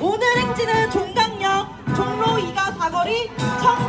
오늘 행진은 종강역 종로 2가 사거리 청